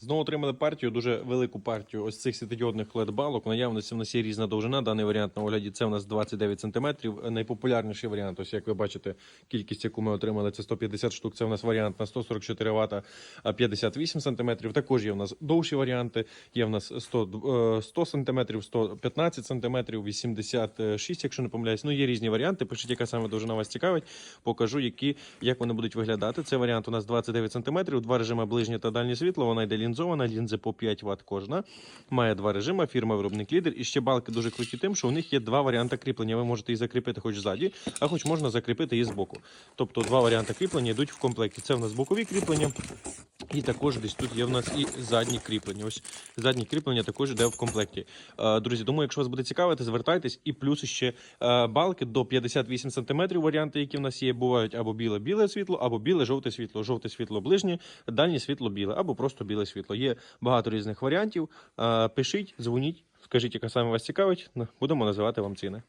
Знову отримали партію, дуже велику партію ось цих світодіодних LED-балок. В наявності в нас є різна довжина. Даний варіант на огляді це у нас 29 см. Найпопулярніший варіант, ось як ви бачите, кількість, яку ми отримали, це 150 штук. Це у нас варіант на 144 Вт, а 58 см. Також є у нас довші варіанти. Є в нас 100, е, 100 см, 115 см, 86, якщо не помиляюсь. Ну, є різні варіанти. Пишіть, яка саме довжина вас цікавить. Покажу, які, як вони будуть виглядати. Це варіант у нас 29 см, два режими ближнє та дальнє світло. Вона йде лінзована, лінзи по 5 Вт кожна. Має два режими, фірма виробник лідер. І ще балки дуже круті тим, що у них є два варіанти кріплення. Ви можете їх закріпити хоч ззаді, а хоч можна закріпити її збоку. Тобто два варіанти кріплення йдуть в комплекті. Це в нас бокові кріплення. І також десь тут є в нас і задні кріплення. Ось задні кріплення також йде в комплекті. Е, Друзі, думаю, якщо вас буде цікавити, звертайтесь. І плюс ще е, балки до 58 см. Варіанти, які в нас є, бувають або біле-біле світло, або біле-жовте світло, жовте світло ближнє, дальнє світло біле, або просто біле світло. Є багато різних варіантів. Е, Пишіть, дзвоніть, скажіть, яка саме вас цікавить. Будемо називати вам ціни.